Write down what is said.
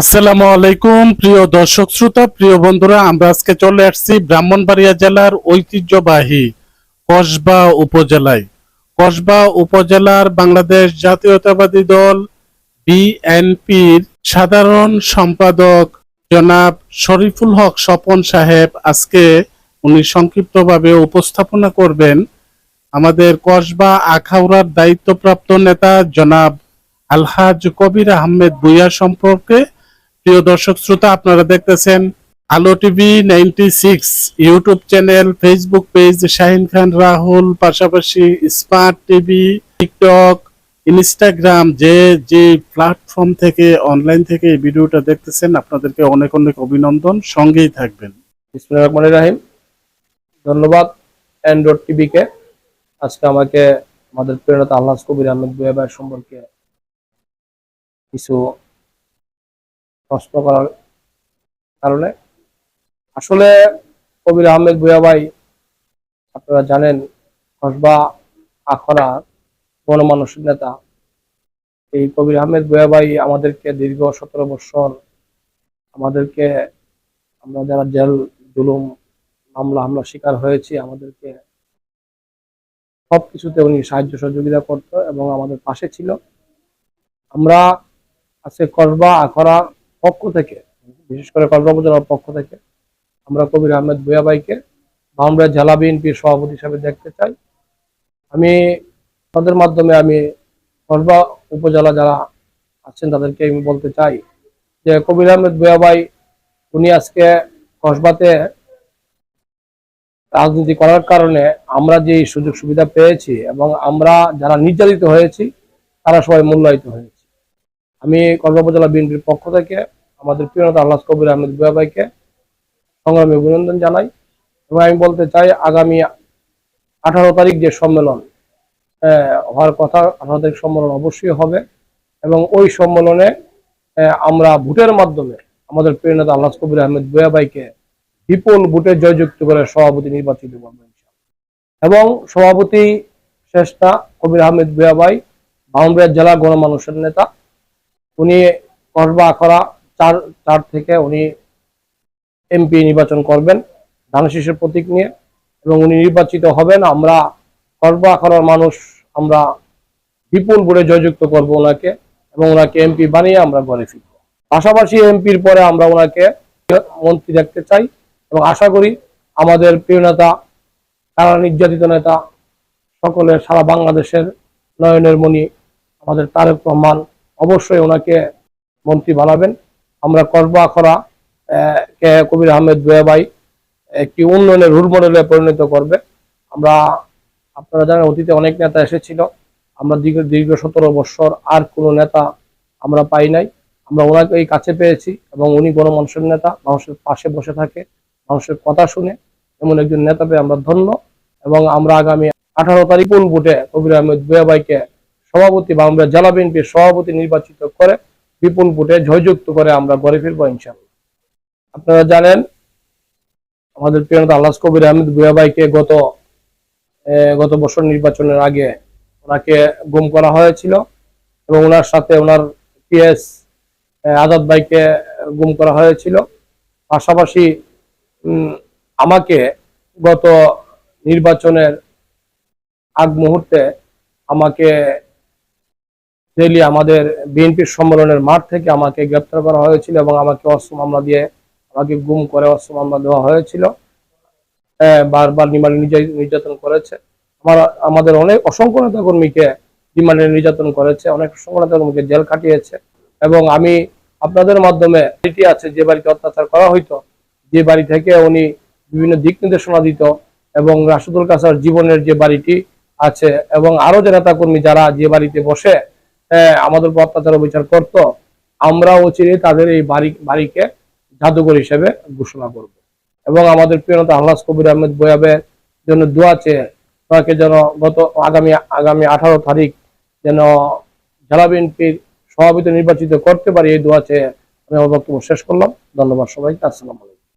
আসসালামু আলাইকুম, প্রিয় দর্শক শ্রোতা, প্রিয় বন্ধুরা, আমরা আজকে চলে আসছি ব্রাহ্মণবাড়িয়া জেলার ঐতিহ্যবাহী কসবা উপজেলায়। কসবা উপজেলার বাংলাদেশ জাতীয়তাবাদী দল বিএনপির সাধারণ সম্পাদক জনাব শরীফুল হক স্বপন সাহেব আজকে উনি সংক্ষিপ্তভাবে উপস্থাপনা করবেন আমাদের কসবা আখাউড়ার দায়িত্বপ্রাপ্ত নেতা জনাব আলহাজ কবির আহমেদ ভুইয়া সম্পর্কে। প্রিয় দর্শক শ্রোতা, আপনারা দেখতেছেন Alo TV ninety six YouTube channel Facebook page Shahin Khan Rahul পাশাপাশি স্মার্ট টিভি টিকটক ইনস্টাগ্রাম যে যে প্ল্যাটফর্ম থেকে অনলাইন থেকে এই ভিডিওটা দেখতেছেন, আপনাদেরকে অনেক অনেক অভিনন্দন। সঙ্গেই থাকবেন। রহমান রাহিম। ধন্যবাদ অ্যান্ড্রয়েড টিভিকে আজকে আমাকে আমাদের প্রেরণতা আল্লাহ কবির আহমেদ সম্পর্কে কিছু প্রশ্ন করার কারণে। আসলে কবির আহমেদ বুয়া ভাই, আপনারা জানেন কসবা আখড়া, গণমানুষের নেতা। এই কবির আহমেদ বুয়া ভাই আমাদেরকে দীর্ঘ সতেরো বছর আমাদেরকে, আমরা যারা জেল, জুলুম, মামলা হামলা শিকার হয়েছি, আমাদেরকে সব কিছুতে উনি সাহায্য সহযোগিতা করতো এবং আমাদের পাশে ছিল। আমরা আজকে কসবা আখড়া পক্ষ থেকে, বিশেষ করে উপজেলার পক্ষ থেকে, আমরা কবির আহমেদ বুয়া ভাইকে বাউন্ডারি জেলা বিএনপির সভাপতি হিসাবে দেখতে চাই। আমি, তাদের মাধ্যমে আমি কসবা উপজেলা যারা আছেন তাদেরকে আমি বলতে চাই যে কবির আহমেদ বুয়া ভাই উনি আজকে কসবাতে রাজনীতি করার কারণে আমরা যে সুযোগ সুবিধা পেয়েছি এবং আমরা যারা নির্যাতিত হয়েছি, তারা সবাই মূল্যায়িত হয়েছে। আমি কসবা উপজেলা বিএনপির পক্ষ থেকে আমাদের প্রিয়তা আল্লাহ কবির আহমেদ বুয়া ভাইকে সংগ্রামে অভিনন্দন জানাই এবং আমি বলতে চাই, আগামী আঠারো তারিখ যে সম্মেলন হওয়ার কথা আঠারো তারিখ সম্মেলন অবশ্যই হবে এবং ওই সম্মেলনে আমরা ভোটের মাধ্যমে আমাদের প্রিয়নেতা আল্লাহ কবির আহমেদ বুয়া ভাইকে বিপুল ভোটে জয়যুক্ত করে সভাপতি নির্বাচিত করবেন এবং সভাপতি শেষটা কবির আহমেদ বুয়া ভাই বাউন্ডারিয়া জেলা গণমানুষের নেতা উনি কসবা আখড়া চার চার থেকে উনি এমপি নির্বাচন করবেন ধানশীষের প্রতীক নিয়ে। এবং উনি নির্বাচিত হবেন, আমরা কসবা আখড়ার মানুষ, আমরা বিপুল ভোটে জয়যুক্ত করব ওনাকে, এবং ওনাকে এমপি বানিয়ে আমরা ঘরে ফিরব। পাশাপাশি এমপির পরে আমরা ওনাকে মন্ত্রী দেখতে চাই, এবং আশা করি আমাদের প্রিয় নেতা তারা নির্যাতিত নেতা, সকলের, সারা বাংলাদেশের নয়নের মণি, আমাদের তারেক রহমান অবশ্যই ওনাকে মন্ত্রী বানাবেন। আমরা আখড়া আহ, কে কবির আহমেদ বুয়া ভাই একটি উন্নয়নের রুল মডেলে পরিণত করবে। আমরা আপনারা জানেন অতীতে অনেক নেতা এসেছিল। আমরা দীর্ঘ দীর্ঘ সতেরো বৎসর আর কোনো নেতা আমরা পাই নাই। আমরা ওনাকে এই কাছে পেয়েছি এবং উনি গণমানুষের নেতা মানুষের পাশে বসে থাকে মানুষের কথা শুনে এমন একজন নেতা পেয়ে আমরা ধন্য। এবং আমরা আগামী আঠারো তারিখ পুল ভোটে কবির আহমেদ বুয়া ভাইকে সভাপতি বা আমরা জেলা বিএনপির সভাপতি নির্বাচিত করে বিপুল ভোটে জয়যুক্ত করে আমরা গড়ে ফিরবো ইনশাল্লাহ আপনারা জানেন, আমাদের প্রিয় নেতা আল্লাহ কবির আহমেদ বুয়া ভাইকে গত গত বছর নির্বাচনের আগে ওনাকে গুম করা হয়েছিল এবং ওনার সাথে ওনার পিএস আজাদ ভাইকে গুম করা হয়েছিল। পাশাপাশি আমাকে গত নির্বাচনের আগ মুহূর্তে আমাকে ডেলি আমাদের বিএনপির সম্মেলনের মাঠ থেকে আমাকে গ্রেপ্তার করা হয়েছিল এবং আমাকে অস্ত্র মামলা দিয়ে আমাকে গুম করে অস্ত্র মামলা দেওয়া হয়েছিল। বারবার নির্মাণ নির্যাতন করেছে। আমার, আমাদের অনেক অসংখ্য নেতা কর্মীকে রিমান্ডে নির্যাতন করেছে, অনেক কর্মীকে জেল খাটিয়েছে এবং আমি আপনাদের মাধ্যমে বাড়িটি আছে, যে বাড়িতে অত্যাচার করা হইতো, যে বাড়ি থেকে উনি বিভিন্ন দিক নির্দেশনা দিত এবং রাশেদুল কাসার জীবনের যে বাড়িটি আছে এবং আরও যে নেতা কর্মী যারা যে বাড়িতে বসে আহ, আমাদের উপর অত্যাচার বিচার করত আমরা অচিরে তাদের এই বাড়ি বাড়িকে জাদুঘর হিসেবে ঘোষণা করব। এবং আমাদের প্রিয়তা আল্লাহ কবির আহমেদ বয়াবের জন্য দোয়া চেয়ে তাকে যেন গত আগামী আগামী আঠারো তারিখ যেন জেলা বিএনপির সভাপতি নির্বাচিত করতে পারি এই দোয়া চেয়ে আমি আমার বক্তব্য শেষ করলাম। ধন্যবাদ সবাইকে। আসসালামু আলাইকুম।